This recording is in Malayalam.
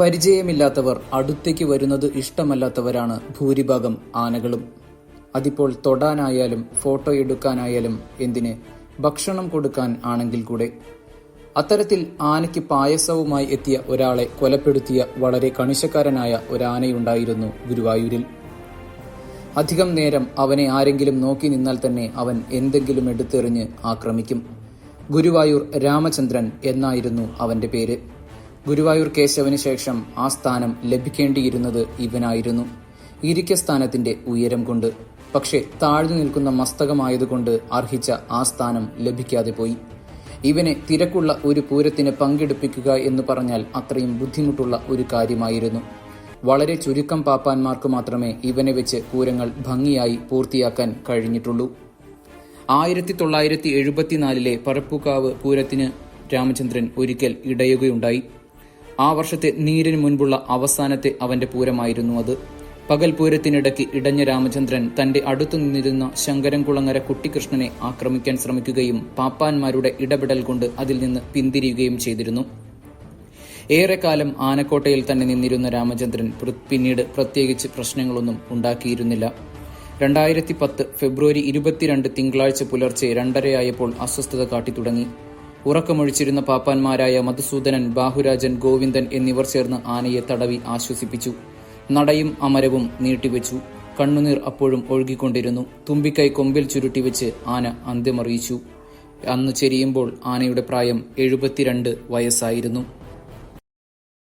പരിചയമില്ലാത്തവർ അടുത്തേക്ക് വരുന്നത് ഇഷ്ടമല്ലാത്തവരാണ് ഭൂരിഭാഗം ആനകളും. അതിപ്പോൾ തൊടാനായാലും ഫോട്ടോ എടുക്കാനായാലും എന്തിന് ഭക്ഷണം കൊടുക്കാൻ ആണെങ്കിൽ കൂടെ. അത്തരത്തിൽ ആനയ്ക്ക് പായസവുമായി എത്തിയ ഒരാളെ കൊലപ്പെടുത്തിയ വളരെ കണിശക്കാരനായ ഒരാനയുണ്ടായിരുന്നു ഗുരുവായൂരിൽ. അധികം നേരം അവനെ ആരെങ്കിലും നോക്കി നിന്നാൽ തന്നെ അവൻ എന്തെങ്കിലും എടുത്തെറിഞ്ഞ് ആക്രമിക്കും. ഗുരുവായൂർ രാമചന്ദ്രൻ എന്നായിരുന്നു അവന്റെ പേര്. ഗുരുവായൂർ കേശവന് ശേഷം ആ സ്ഥാനം ലഭിക്കേണ്ടിയിരുന്നത് ഇവനായിരുന്നു. ഇരിക്ക സ്ഥാനത്തിന്റെ ഉയരം കൊണ്ട്. പക്ഷേ താഴ്ന്നു നിൽക്കുന്ന മസ്തകമായതുകൊണ്ട് അർഹിച്ച ആ സ്ഥാനം ലഭിക്കാതെ പോയി. ഇവനെ തിരക്കുള്ള ഒരു പൂരത്തിന് പങ്കെടുപ്പിക്കുക എന്ന് പറഞ്ഞാൽ അത്രയും ബുദ്ധിമുട്ടുള്ള ഒരു കാര്യമായിരുന്നു. വളരെ ചുരുക്കം പാപ്പാന്മാർക്ക് മാത്രമേ ഇവനെ വെച്ച് പൂരങ്ങൾ ഭംഗിയായി പൂർത്തിയാക്കാൻ കഴിഞ്ഞിട്ടുള്ളൂ. ആയിരത്തി തൊള്ളായിരത്തി എഴുപത്തിനാലിലെ പറപ്പുകാവ് പൂരത്തിന് രാമചന്ദ്രൻ ഒരിക്കൽ ഇടയുകയുണ്ടായി. ആ വർഷത്തെ നീരിന് മുൻപുള്ള അവസാനത്തെ അവന്റെ പൂരമായിരുന്നു അത്. പകൽ പൂരത്തിനിടയ്ക്ക് ഇടഞ്ഞ രാമചന്ദ്രൻ തന്റെ അടുത്തു നിന്നിരുന്ന ശങ്കരൻകുളങ്ങര കുട്ടിക്കൃഷ്ണനെ ആക്രമിക്കാൻ ശ്രമിക്കുകയും പാപ്പാന്മാരുടെ ഇടപെടൽ കൊണ്ട് അതിൽ നിന്ന് പിന്തിരിയുകയും ചെയ്തിരുന്നു. ഏറെക്കാലം ആനക്കോട്ടയിൽ തന്നെ നിന്നിരുന്ന രാമചന്ദ്രൻ പിന്നീട് പ്രത്യേകിച്ച് പ്രശ്നങ്ങളൊന്നും ഉണ്ടാക്കിയിരുന്നില്ല. രണ്ടായിരത്തി പത്ത് ഫെബ്രുവരി ഇരുപത്തിരണ്ട് തിങ്കളാഴ്ച പുലർച്ചെ രണ്ടരയായപ്പോൾ അസ്വസ്ഥത കാട്ടിത്തുടങ്ങി. ഉറക്കമൊഴിച്ചിരുന്ന പാപ്പാന്മാരായ മധുസൂദനൻ ബാഹുരാജൻ ഗോവിന്ദൻ എന്നിവർ ചേർന്ന് ആനയെ തടവി ആശ്വസിപ്പിച്ചു. നടയും അമരവും നീട്ടിവെച്ചു. കണ്ണുനീർ അപ്പോഴും ഒഴുകിക്കൊണ്ടിരുന്നു. തുമ്പിക്കൈ കൊമ്പിൽ ചുരുട്ടിവെച്ച് ആന അന്ത്യമറിയിച്ചു. അന്ന് ചെരിയുമ്പോൾ ആനയുടെ പ്രായം എഴുപത്തിരണ്ട് വയസ്സായിരുന്നു.